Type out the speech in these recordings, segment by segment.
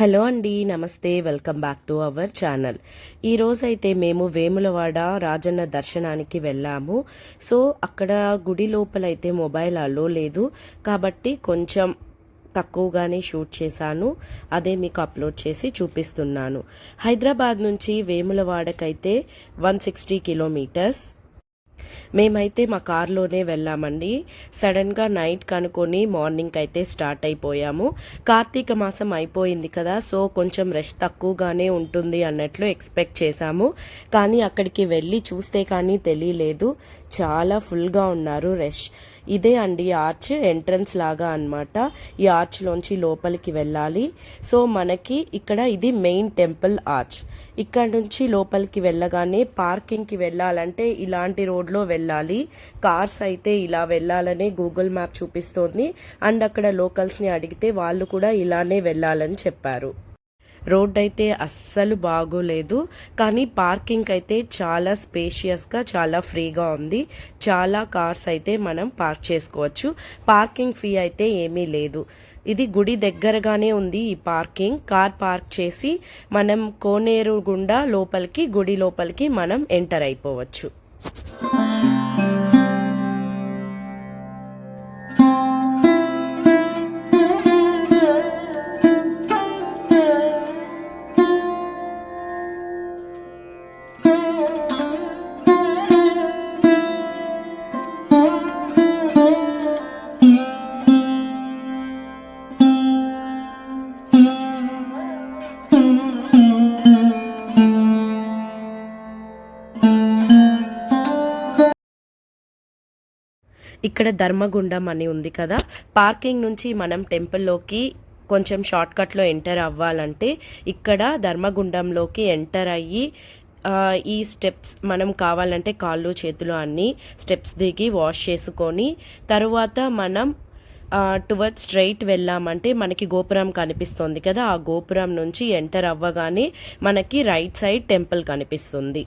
Hello అండి నమస్తే welcome back to our channel. ఈరోజైతే మేము వేములవాడ రాజన్న దర్శనానికి వెళ్ళాము. సో అక్కడ గుడి లోపలైతే మొబైల్ అలో లేదు. కాబట్టి కొంచెం తక్కువగానే షూట్ చేశాను. అదే మీకు అప్లోడ్ చేసి చూపిస్తున్నాను. హైదరాబాద్ నుంచి వేములవాడకైతే వన్ సిక్స్టీ కిలోమీటర్స్. మేమైతే మా కార్లోనే వెళ్ళామండి. సడన్గా నైట్ కనుకొని మార్నింగ్ అయితే స్టార్ట్ అయిపోయాము. కార్తీక మాసం అయిపోయింది కదా సో కొంచెం రష్ తక్కువగానే ఉంటుంది అన్నట్లు ఎక్స్పెక్ట్ చేశాము. కానీ అక్కడికి వెళ్ళి చూస్తే కానీ తెలియలేదు. చాలా ఫుల్గా ఉన్నారు రష్. ఇదే అండి ఆర్చ్ ఎంట్రన్స్ లాగా అనమాట ఈ ఆర్చ్లోంచి లోపలికి వెళ్ళాలి. సో మనకి ఇక్కడ ఇది మెయిన్ టెంపుల్ ఆర్చ్ ఇక్కడ నుంచి లోపలికి వెళ్ళగానే పార్కింగ్కి వెళ్ళాలంటే ఇలాంటి రోడ్లో వెళ్ళాలి. కార్స్ అయితే ఇలా వెళ్ళాలని గూగుల్ మ్యాప్ చూపిస్తోంది. అండ్ అక్కడ లోకల్స్ని అడిగితే వాళ్ళు కూడా ఇలానే వెళ్ళాలని చెప్పారు. రోడ్ అయితే అస్సలు బాగోలేదు కానీ పార్కింగ్ అయితే చాలా స్పేషియస్గా చాలా ఫ్రీగా ఉంది. చాలా కార్స్ అయితే మనం పార్క్ చేసుకోవచ్చు. పార్కింగ్ ఫీ అయితే ఏమీ లేదు. ఇది గుడి దగ్గరగానే ఉంది ఈ పార్కింగ్. కార్ పార్క్ చేసి మనం కోనేరు గుండా లోపలికి గుడి లోపలికి మనం ఎంటర్ అయిపోవచ్చు. ఇక్కడ ధర్మగుండం అని ఉంది కదా. పార్కింగ్ నుంచి మనం టెంపుల్లోకి కొంచెం షార్ట్కట్లో ఎంటర్ అవ్వాలంటే ఇక్కడ ధర్మగుండంలోకి ఎంటర్ అయ్యి ఈ స్టెప్స్ మనం కావాలంటే కాళ్ళు చేతులు అన్నీ స్టెప్స్ దిగి వాష్ చేసుకొని తరువాత మనం టువర్డ్ స్ట్రైట్ వెళ్ళామంటే మనకి గోపురం కనిపిస్తుంది కదా. ఆ గోపురం నుంచి ఎంటర్ అవ్వగానే మనకి రైట్ సైడ్ టెంపుల్ కనిపిస్తుంది.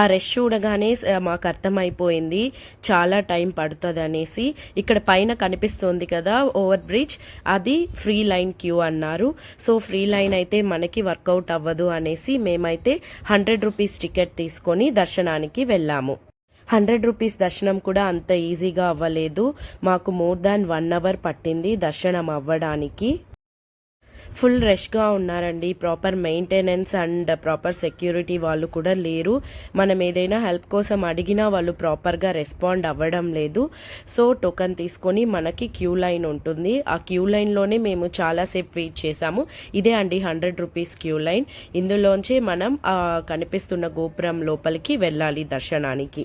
ఆ రెస్ట్ చూడగానే మాకు అర్థమైపోయింది. చాలా టైం పడుతుంది అనేసి ఇక్కడ పైన కనిపిస్తుంది కదా ఓవర్ బ్రిడ్జ్. అది ఫ్రీ లైన్ క్యూ అన్నారు. సో ఫ్రీ లైన్ అయితే మనకి వర్కౌట్ అవ్వదు అనేసి మేమైతే హండ్రెడ్ రూపీస్ టికెట్ తీసుకొని దర్శనానికి వెళ్ళాము. హండ్రెడ్ రూపీస్ దర్శనం కూడా అంత ఈజీగా అవ్వలేదు. మాకు మోర్ దాన్ వన్ అవర్ పట్టింది దర్శనం అవ్వడానికి. ఫుల్ రష్గా ఉన్నారండి. Proper maintenance and proper security వాళ్ళు కూడా లేరు. మనం ఏదైనా హెల్ప్ కోసం అడిగినా వాళ్ళు ప్రాపర్గా రెస్పాండ్ అవ్వడం లేదు. సో టోకన్ తీసుకొని మనకి క్యూ లైన్ ఉంటుంది. ఆ క్యూ లైన్లోనే మేము చాలాసేపు వెయిట్ చేసాము ఇదే అండి హండ్రెడ్ రూపీస్ క్యూ లైన్. ఇందులోంచి మనం కనిపిస్తున్న గోపురం లోపలికి వెళ్ళాలి దర్శనానికి.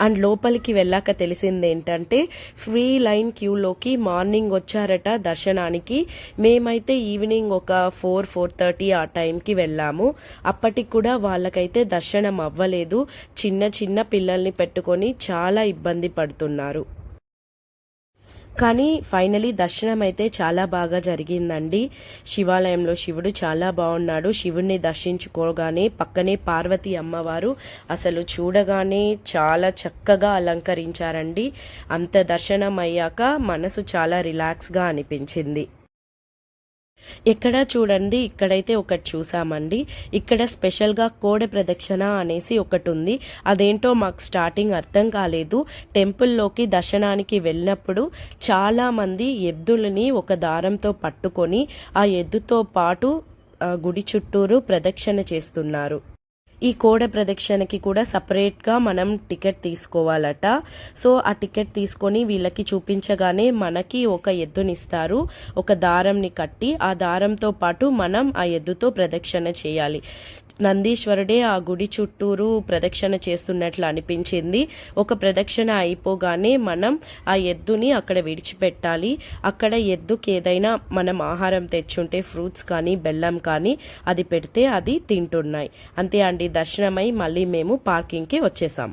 అండ్ లోపలికి వెళ్ళాక తెలిసింది ఏంటంటే ఫ్రీ లైన్ క్యూలోకి మార్నింగ్ వచ్చారట దర్శనానికి. మేమైతే ఈవినింగ్ ఒక ఫోర్ ఫోర్ థర్టీ ఆ టైంకి వెళ్ళాము. అప్పటికి కూడా వాళ్ళకైతే దర్శనం అవ్వలేదు. చిన్న చిన్న పిల్లల్ని పెట్టుకొని చాలా ఇబ్బంది పడుతున్నారు. కానీ ఫైనలీ దర్శనం అయితే చాలా బాగా జరిగిందండి. శివాలయంలో శివుడు చాలా బాగున్నాడు. శివుడిని దర్శించుకోగానే పక్కనే పార్వతి అమ్మవారు అసలు చూడగానే చాలా చక్కగా అలంకరించారండి. అంత దర్శనం అయ్యాక మనసు చాలా రిలాక్స్గా అనిపించింది. ఎక్కడ చూడండి ఇక్కడైతే ఒకటి చూసామండి. ఇక్కడ స్పెషల్గా కోడె ప్రదక్షిణ అనేసి ఒకటి ఉంది అదేంటో మాకు స్టార్టింగ్ అర్థం కాలేదు. టెంపుల్లోకి దర్శనానికి వెళ్ళినప్పుడు చాలామంది ఎద్దులని ఒక దారంతో పట్టుకొని ఆ ఎద్దుతో పాటు గుడి చుట్టూరు ప్రదక్షిణ చేస్తున్నారు. ఈ కోడ ప్రదక్షిణకి కూడా సపరేట్గా మనం టికెట్ తీసుకోవాలట. సో ఆ టికెట్ తీసుకొని వీళ్ళకి చూపించగానే మనకి ఒక ఎద్దునిస్తారు ఒక దారంని కట్టి ఆ దారంతో పాటు మనం ఆ ఎద్దుతో ప్రదక్షిణ చేయాలి. నందీశ్వరుడే ఆ గుడి చుట్టూరు ప్రదక్షిణ చేస్తున్నట్లు అనిపించింది. ఒక ప్రదక్షిణ అయిపోగానే మనం ఆ ఎద్దుని అక్కడ విడిచిపెట్టాలి. అక్కడ ఎద్దుకి ఏదైనా మనం ఆహారం తెచ్చుంటే ఫ్రూట్స్ కానీ బెల్లం కానీ అది పెడితే అది తింటున్నాయి. అంతే అండి దర్శనమై మళ్ళీ మేము పార్కింగ్కి వచ్చేసాం.